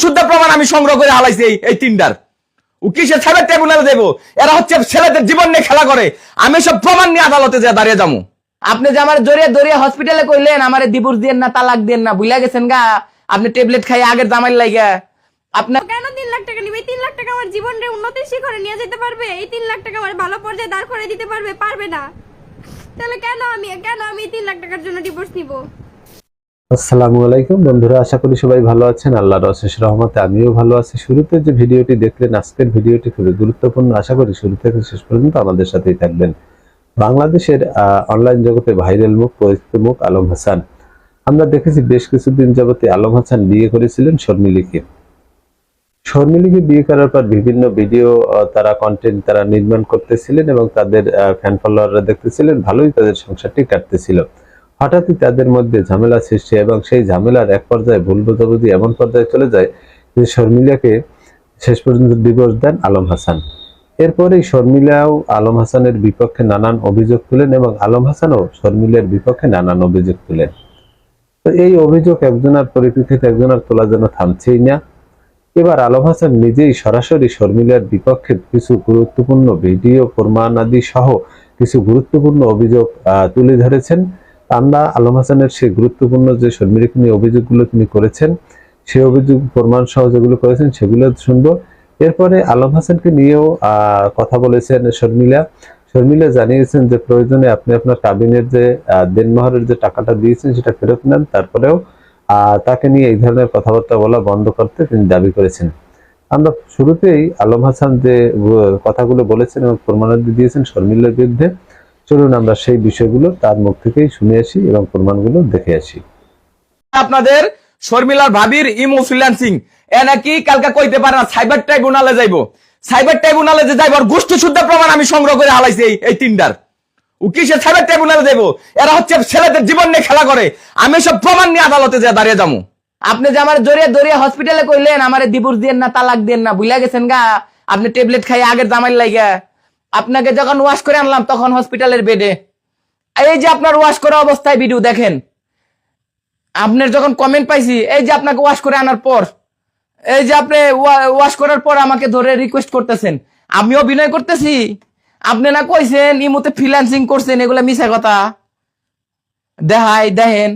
শুদ্ধ প্রমাণ আমি সংগ্রহ করে হালাইছি এই- তিনটার ও কিসের সাইবার ট্রাইব্যুনালে দেবো? এরা হচ্ছে ছেলেদের জীবন নিয়ে খেলা করে। আমি সব প্রমাণ নিয়ে আদালতে যা দাঁড়িয়ে যাব। আপনি যে আমার জড়িয়ে দড়িয়ে হসপিটালে কইলেন আমারে ডিভোর্স দিয়েন না তালাক দেন না বুঝলা গেছেন গা? আপনি ট্যাবলেট খাই আগের জামাই লাগা আপনার কেন তিন লাখ টাকা নিবে? এই তিন লাখ টাকা আমার জীবনের উন্নতির শিখরে নিয়ে যেতে পারবে? এই তিন লাখ টাকা আমার ভালো পর্যায়ে দাঁড় করে দিতে পারবে? পারবে না। তাহলে কেন আমি কেন আমি তিন লাখ টাকার জন্য ডিভোর্স নিব? আসসালামু আলাইকুম। বন্ধুরা, আশা করি সবাই ভালো আছেন। আল্লাহর অশেষ রহমতে আমিও ভালো আছি। শুরুতে যে ভিডিওটি দেখলেন, আজকের ভিডিওটি খুবই গুরুত্বপূর্ণ। আশা করি শুরু থেকে শেষ পর্যন্ত আমাদের সাথেই থাকবেন। বাংলাদেশের অনলাইন জগতে ভাইরাল মুখ, পরিচিত মুখ আলম হাসান। আমরা দেখেছি বেশ কিছুদিন যাবতে আলম হাসান বিয়ে করেছিলেন শর্মিলিকে। শর্মিলিকে বিয়ে করার পর বিভিন্ন ভিডিও তারা কন্টেন্ট তারা নির্মাণ করতেছিলেন এবং তাদের ফ্যান ফলোয়াররা দেখতেছিলেন। ভালোই তাদের সংসারটি কাটতেছিল। হঠাৎই তাদের মধ্যে ঝামেলা সৃষ্টি এবং সেই ঝামেলার এক পর্যায়ে ভুল বোঝাবুঝি এমন পর্যায়ে চলে যায় যে শর্মিলাকে শেষ পর্যন্ত ডিভোর্স দেন আলম হাসান। এরপরেই শর্মিলাও আলম হাসানের বিপক্ষে নানান অভিযোগ তুলেন এবং আলম হাসানও শর্মিলার বিপক্ষে নানান অভিযোগ তুলেন। তো এই অভিযোগ একজনের পরিপ্রেক্ষিতে একজনের তোলা যেন থামছেই না। এবার আলম হাসান নিজেই সরাসরি শর্মিলার বিপক্ষে কিছু গুরুত্বপূর্ণ ভিডিও, প্রমাণ আদি সহ কিছু গুরুত্বপূর্ণ অভিযোগ তুলে ধরেছেন। আমরা আলম হাসানের সেই গুরুত্বপূর্ণ যে শর্মিলাকে নিয়ে অভিযোগগুলো তিনি করেছেন, সেই অভিযোগ প্রমাণ সহ যেগুলো করেছেন সেগুলো শুনব। এরপরে আলম হাসানকে নিয়েও কথা বলেছেন শর্মিলা। শর্মিলা জানিয়েছেন যে প্রয়োজনে আপনি আপনার কাবিনের যে দেনমোহরের যে টাকাটা দিয়েছেন সেটা ফেরত নেন, তারপরেও তাকে নিয়ে এই ধরনের কথাবার্তা বলা বন্ধ করতে তিনি দাবি করেছেন। আমরা শুরুতেই আলম হাসান যে কথাগুলো বলেছেন এবং প্রমাণাদি দিয়েছেন শর্মিলার বিরুদ্ধে চলুন আমরা সেই বিষয়গুলো তার মুখ থেকেই শুনে আসি এবং প্রমাণগুলো দেখে আসি। আপনাদের শর্মিলার ভাবির ইমো ফ্রিল্যান্সিং। এ নাকি কালকে কইতে পারে না সাইবার ট্রাইব্যুনালে যাইবো। সাইবার ট্রাইব্যুনালে যে যাইবার গোষ্ঠী শুদ্ধ প্রমাণ আমি সংগ্রহ করে হালাইছি এই- এই তিনটার। ও কিসের সাইবার ট্রাইব্যুনালে দেবো এরা হচ্ছে ছেলেদের জীবন নিয়ে খেলা করে। আমি সব প্রমাণ নিয়ে আদালতে যা দাঁড়িয়ে যাব। আপনি যে আমার জড়িয়ে দড়িয়ে হসপিটালে কইলেন আমারে ডিভোর্স দিয়েন না তালাক দেন না বুঝলা গেছেন গা। আপনি ট্যাবলেট খাই আগের জামাই লাগা আপনাকে যখন ওয়াশ করে আনলাম তখন হসপিটালের বেডে এই যে আপনার ওয়াশ করা অবস্থায় ভিডিও দেখেন। আপনার যখন কমেন্ট পাইছি, এই যে আপনাকে ওয়াশ করে আনার পর, এই যে আপনি ওয়াশ করার পর আমাকে ধরে রিকোয়েস্ট করতেছেন। আমি অভিনয় করতেছি। আপনি না কইছেন, ইমুতে ফ্রিল্যান্সিং করছেন, এগুলা মিছা কথা। দেখাই, দেখেন।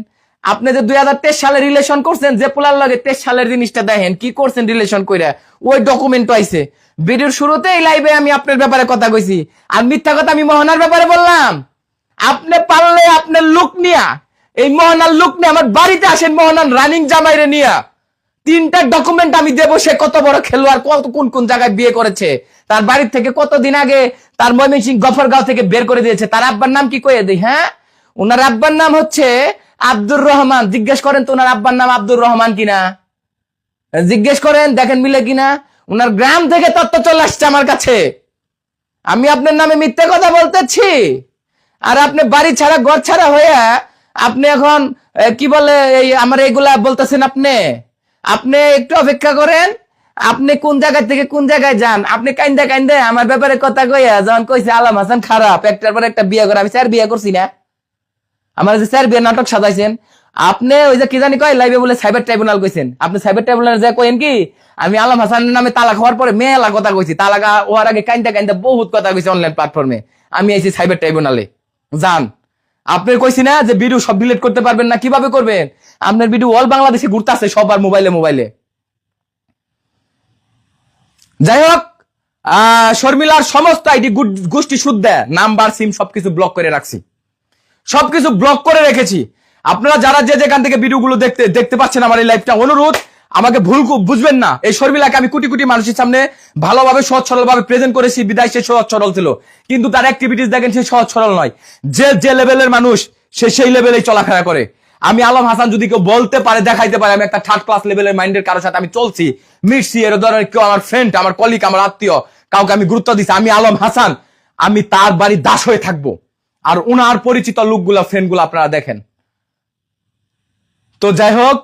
আপনি যে দুই হাজার তেইশ সালে রিলেশন করছেন, যে পোলার লগে তেইশ সালের জিনিসটা দেখেন, কি করছেন রিলেশন কইরা? ওই ডকুমেন্ট আইছে ভিডিওর শুরুতেই লাইভে আমি আপনার ব্যাপারে কথা কইছি। আর মিথ্যা কথা আমি মোহনার ব্যাপারে বললাম। আপনি পারলে আপনার লুক নিয়া, এই মোহনার লুক নিয়ে আমার বাড়িতে আসেন মোহনার রানিং জামাইরে নিয়া। তিনটা ডকুমেন্ট আমি দেবো, সে কত বড় খেলোয়াড়, কত কোন কোন জায়গায় বিয়ে করেছে। তার বাড়ির থেকে কতদিন আগে তার ময়মনসিং গফরগাঁও থেকে বের করে দিয়েছে। তার আব্বার নাম কি কয়ে দিই হ্যাঁ? ওনার আব্বার নাম হচ্ছে আব্দুর রহমান, জিজ্ঞেস করেন তো ওনার আব্বার নাম আব্দুর রহমান কিনা? জিজ্ঞেস করেন, দেখেন মিলে কিনা? ওনার গ্রাম থেকে তত্ত্ব চলে আসছে আমার কাছে। আমি আপনার নামে মিথ্যে কথা বলতেছি। আর আপনি বাড়ি ছাড়া, ঘর ছাড়া হয়ে আপনি এখন কি বলে, এই আমার এগুলা বলতেছেন আপনি? আপনি একটু অপেক্ষা করেন। আপনি কোন জায়গা থেকে কোন জায়গায় যান? আপনি কাইন্দা কাইন্দা আমার ব্যাপারে কথা কইয়া, যখন কইছে, আলাম হাসান খারাপ, একটার পর একটা বিয়ে করে, আমি স্যার বিয়ে করছি না। আমার যে স্যার বিয়ে নাটক সাজাইছেন, আপনি ওই যে কি জানি কয় লাইভে বলে সাইবার ট্রাইব্যুনাল কইছেন। আপনি সাইবার ট্রাইব্যুনাল যা কইেন কি, আমি আলম হাসানের নামে তালাক হওয়ার পরে মেলা কথা কইছি। তালাক হওয়ার আগে কাইন্দা কাইন্দা বহুত কথা কইছি অনলাইন প্ল্যাটফর্মে আমি আইছি সাইবার ট্রাইব্যুনালে যান আপনি কইছি না যে ভিডিও সব ডিলিট করতে পারবেন না, কীভাবে করবেন? আপনার ভিডিও অল বাংলাদেশে ঘুরতে আছে সবার মোবাইলে মোবাইলে যাই হোক শর্মিলার সমস্ত আইডি গোষ্ঠী শুদ্ধ। নাম্বার সিম সবকিছু ব্লক করে রাখছি। সবকিছু ব্লক করে রেখেছি। আপনারা যারা যে যেখান থেকে ভিডিওগুলো দেখতে দেখতে পাচ্ছেন আমার এই লাইভটা অনুরোধ, আমাকে ভুল বুঝবেন না। এই শর্মিলাকে আমি কোটি কোটি মানুষের সামনে ভালোভাবে সহজ সরল ভাবে প্রেজেন্ট করেছি, বিদায় সে সহজ সরল ছিল। কিন্তু তার অ্যাক্টিভিটিস দেখেন, সে সহজ সরল নয়। যে যে লেভেলের মানুষ, সে সেই লেভেলেই চলাফেরা করে। আমি আলম হাসান যদি কেউ বলতে পারে, দেখাইতে পারে, আমি একটা থার্ড ক্লাস লেভেলের মাইন্ডের কারোর সাথে আমি চলছি। মিটছি এর ধরনের কেউ আমার ফ্রেন্ড আমার কলিগ আমার আত্মীয়, কাউকে আমি গুরুত্ব দিচ্ছি আমি আলম হাসান, আমি তার বাড়ি দাস হয়ে থাকব। আর উনার পরিচিত লোকগুলা ফ্রেন্ডগুলো আপনারা দেখেন। তো যাই হোক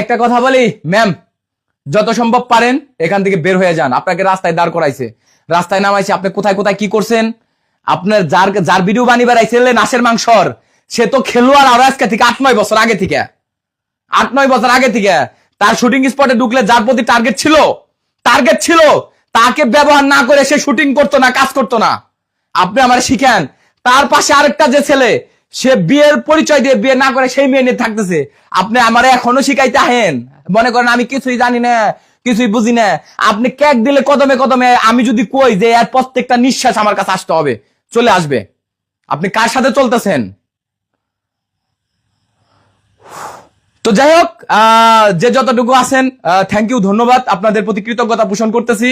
একটা কথা বলি ম্যাম যত সম্ভব পারেন এখান থেকে বের হয়ে যান। আপনাকে রাস্তায় দাঁড় করাইছে। রাস্তায় নামাইছে, আপনি কোথায় কোথায় কি করছেন? আপনার যার যার ভিডিও বানি বেড়াইছিলেন নাসের মাংসর। সে তো খেলোয়াড় আর আজকে থেকে আট, নয় বছর আগে থেকে। আট, নয় বছর আগে থেকে। তার শুটিং স্পটে ঢুকলে যার প্রতি টার্গেট ছিল টার্গেট ছিল, তাকে ব্যবহার না করে সে শুটিং করতো না, কাজ করতো না। আপনি আমার শিখেন। তার পাশে আরেকটা যে ছেলে, সে বিয়ের পরিচয় দিয়ে বিয়ে না করে সেই মেয়ে নিয়ে থাকতেছে। আপনি আমার এখনও শিখাইতে আহেন? মনে করেন আমি কিছুই জানি না, কিছুই বুঝি না। আপনি ক্যাক দিলে কদমে কদমে আমি যদি কই যে এর প্রত্যেকটা নিঃশ্বাস আমার কাছে আসতে হবে, চলে আসবে। আপনি কার সাথে চলতেছেন? তো যাই হোক যে যতটুকু আছেন থ্যাংক ইউ ধন্যবাদ। আপনাদের প্রতি কৃতজ্ঞতা পোষণ করতেছি।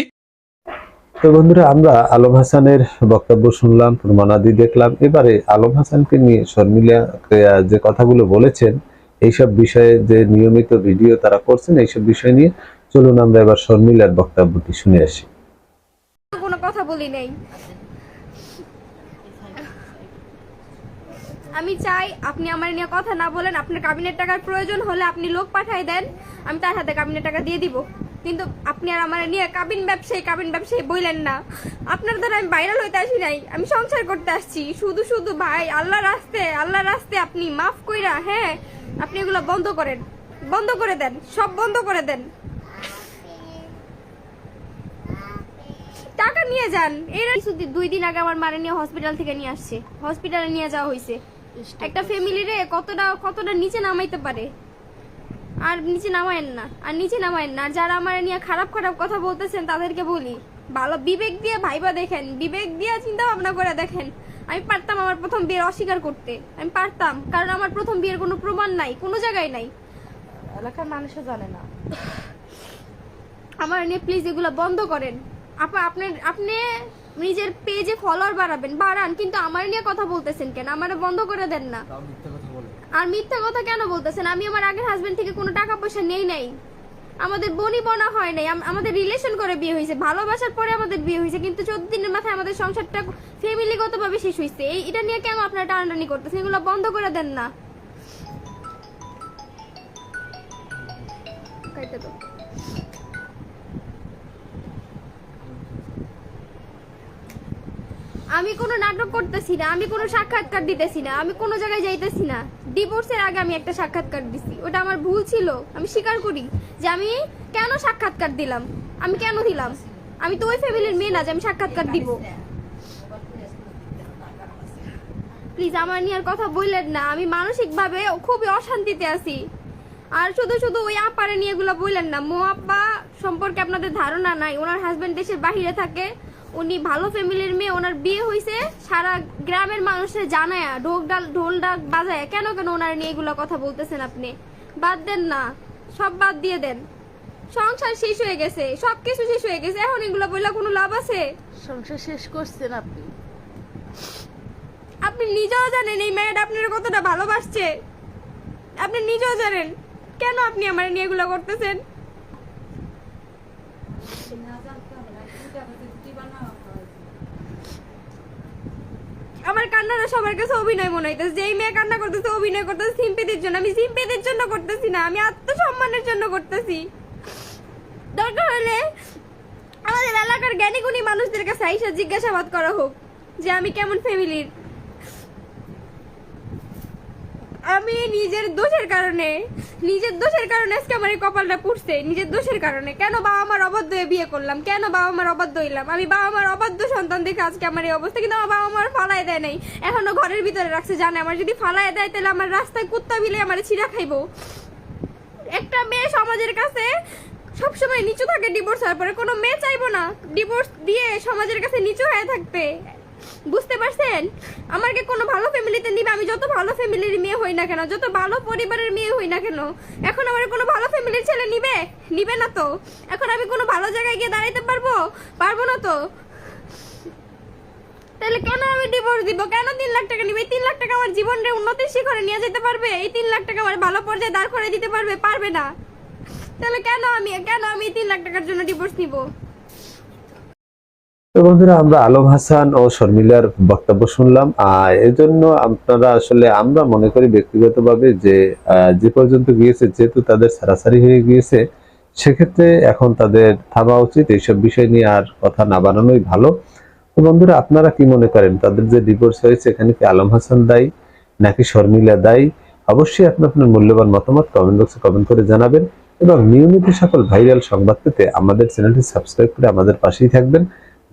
তো বন্ধুরা, আমরা আলম হাসানের বক্তব্য শুনলাম প্রমাণাদি দেখলাম। এবারে আলম হাসানকে নিয়ে শর্মিলা যে কথাগুলো বলেছেন, এইসব বিষয়ে যে নিয়মিত ভিডিও তারা করছেন, এইসব বিষয় নিয়ে চলুন আমরা এবার শর্মিলার বক্তব্যটি শুনে আসি। কোনো কথা বলি নাই। আমি চাই আপনি আমার নিয়ে কথা না বলেন, আপনার কাবিনের টাকার প্রয়োজন হলে আপনি লোক পাঠাই দেন, আমি তার হাতে কাবিনের টাকা দিয়ে দিব। কিন্তু আপনি আর আমার নিয়ে কাবিন ব্যবসায়ী কাবিন ব্যবসায়ী বললেন না। আপনার দ্বারা আমি ভাইরাল হইতে আসি নাই। আমি সংসার করতে আসছি। শুধু শুধু ভাই আল্লাহ রাস্তে আল্লাহ রাস্তে আপনি মাফ কইরা হ্যাঁ আপনি এগুলো বন্ধ করেন। বন্ধ করে দেন। সব বন্ধ করে দেন। টাকা নিয়ে যান। এরা কিছুদিন দুই দিন আগে আমার মারে নিয়ে হসপিটাল থেকে নিয়ে আসছে। হসপিটালে নিয়ে যাওয়া হয়েছে একটা ফ্যামিলি রে কতটা কতটা নিচে নামাইতে পারে? আর নিচে নামায়েন না আর নিচে নামায়েন না। যারা আমার নিয়ে খারাপ খারাপ কথা বলতেছেন তাদেরকে বলি ভালো বিবেক দিয়ে ভাইবা দেখেন বিবেক দিয়ে চিন্তা ভাবনা করে দেখেন। আমি পারতাম আমার প্রথম বিয়ের অস্বীকার করতে আমি পারতাম কারণ আমার প্রথম বিয়ের কোনো প্রমাণ নাই কোনো জায়গায় নাই। এলাকার মানুষও জানে না। আমার নিয়ে প্লিজ এগুলো বন্ধ করেন। আপা আপনার আপনি নিজের পেজে ফলোয়ার বাড়াবেন বাড়ান কিন্তু আমার নিয়ে কথা বলতেছেন কেন? আমার বন্ধ করে দেন না। আর মিথ্যা কথা কেন বলতেছেন? আমি আমার আগের হাজবেন্ড থেকে কোনো টাকা পয়সা নেই নাই। আমাদের বনি বনা হয় নাই। আমাদের রিলেশন করে বিয়ে হয়েছে। ভালোবাসার পরে আমাদের বিয়ে হয়েছে। কিন্তু চোদ্দ দিনের মাথায় আমাদের সংসারটা ফ্যামিলিগত ভাবে শেষ হয়েছে। এই এটা নিয়ে কেন আপনারা টানাটানি করতেছেন? এগুলো বন্ধ করে দেন না। কাইতে দাও। আমি কোনো নাটক করতেছি না, আমি কোনো সাক্ষাৎকার দিতেছি না, আমি কোনো জায়গায় যাইতেছি না। ডিভোর্সের আগে আমি একটা সাক্ষাৎকার দিছি। ওটা আমার ভুল ছিল। আমি স্বীকার করি যে আমি কেন সাক্ষাৎকার দিলাম? আমি কেন দিলাম? আমি তো ওই ফ্যামিলির মেয়ে না যে আমি সাক্ষাৎকার দিব। প্লিজ আমার নিয়ে আর কথা বললেন না। আমি মানসিকভাবে খুবই অশান্তিতে আছি। আর শুধু শুধু ওই আপারে নিয়ে এগুলো বললেন না। মো আব্বা সম্পর্কে আপনাদের ধারণা নাই। ওনার হাজবেন্ড দেশের বাহিরে থাকে। উনি ভালো ফ্যামিলির মেয়ে ওনার বিয়ে হয়েছে সারা গ্রামের মানুষের জানায় ঢোক ডাল ঢোল ডাক বাজায় কেন কেন ওনার নিয়ে এগুলো কথা বলতেছেন আপনি? বাদ দেন না সব বাদ দিয়ে দেন। সংসার শেষ হয়ে গেছে সবকিছু শেষ হয়ে গেছে এখন এগুলো বললে কোনো লাভ আছে? সংসার শেষ করছেন আপনি। আপনি নিজেও জানেন এই মেয়েটা আপনার কতটা ভালোবাসছে। আপনি নিজেও জানেন কেন আপনি আমার নিয়ে এগুলো করতেছেন? আমার কান্নাটা সবার কাছে অভিনয় মনে হইতেছে। যেই মেয়ে কান্না করতেছে, অভিনয় করতেছে সিম্পেতির জন্য। আমি সিম্পেতির জন্য করতেছি না, আমি আত্মসম্মানের জন্য করতেছি। দরকার হলে আমাদের এলাকার জ্ঞানী গুণী মানুষদের কাছে আইসা জিজ্ঞাসাবাদ করা হোক, যে আমি কেমন ফ্যামিলির। আমি নিজের দোষের কারণে নিজের দোষের কারণে আজকে আমার এই কপালটা পুড়ছে, নিজের দোষের কারণে। কেন বাবা আমার অবাধ্য হয়ে বিয়ে করলাম? কেন বাবা আমার অবাধ্য হইলাম? আমি বাবা আমার অবাধ্য সন্তান দেখে আজকে আমার এই অবস্থা, কিন্তু আমার বাবা আমার ফালাই দেয় নাই। এখনও ঘরের ভিতরে রাখছে, জানে আমার যদি ফালাই দেয়, তাহলে আমার রাস্তায় কুত্তা বিলে আমার ছিঁড়া খাইবো। একটা মেয়ে সমাজের কাছে সবসময় নিচু থাকে ডিভোর্স হওয়ার পরে কোনো মেয়ে চাইব না। ডিভোর্স দিয়ে সমাজের কাছে নিচু হয়ে থাকতে বুঝতে পারছেন? আমাকে কোনো ভালো ফ্যামিলিতে নিবে, আমি যত ভালো ফ্যামিলির মেয়ে হই না কেন, যত ভালো পরিবারের মেয়ে হই না কেন, এখন আমার কোনো ভালো ফ্যামিলির ছেলে নিবে? নিবে না তো। এখন আমি কোনো ভালো জায়গায় গিয়ে দাঁড়াইতে পারব? পারব না তো। তাহলে কেন আমি ডিভোর্স দিব? কেন তিন লাখ টাকা নিবে? তিন লাখ টাকা আমার জীবনের উন্নতির শিখরে নিয়ে যেতে পারবে? এই তিন লাখ টাকা আমার ভালো পর্যায়ে দাঁড় করে দিতে পারবে? পারবে না। তাহলে কেন আমি কেন আমি তিন লাখ টাকার জন্য ডিভোর্স নিব? তো বন্ধুরা, আমরা আলম হাসান ও শর্মিলার বক্তব্য শুনলাম। আর এজন্য আপনারা আসলে, আমরা মনে করি ব্যক্তিগতভাবে যে যে পর্যন্ত গিয়েছে, যেহেতু তাদের সারাসারি হয়ে গিয়েছে, সেক্ষেত্রে এখন তাদের থামা উচিত। এইসব বিষয় নিয়ে আর কথা না বানানোই ভালো। তো বন্ধুরা, আপনারা কি মনে করেন? তাদের যে ডিভোর্স হয়েছে, এখানে কি আলম হাসান দায়ী নাকি শর্মিলা দায়ী? অবশ্যই আপনি আপনার মূল্যবান মতামত কমেন্ট বক্সে কমেন্ট করে জানাবেন। এবং নিয়মিত সকল ভাইরাল সংবাদ পেতে আমাদের চ্যানেলটি সাবস্ক্রাইব করে আমাদের পাশেই থাকবেন।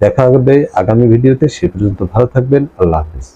দেখা হবে আগামী ভিডিওতে সে পর্যন্ত ভালো থাকবেন আল্লাহ হাফিজ।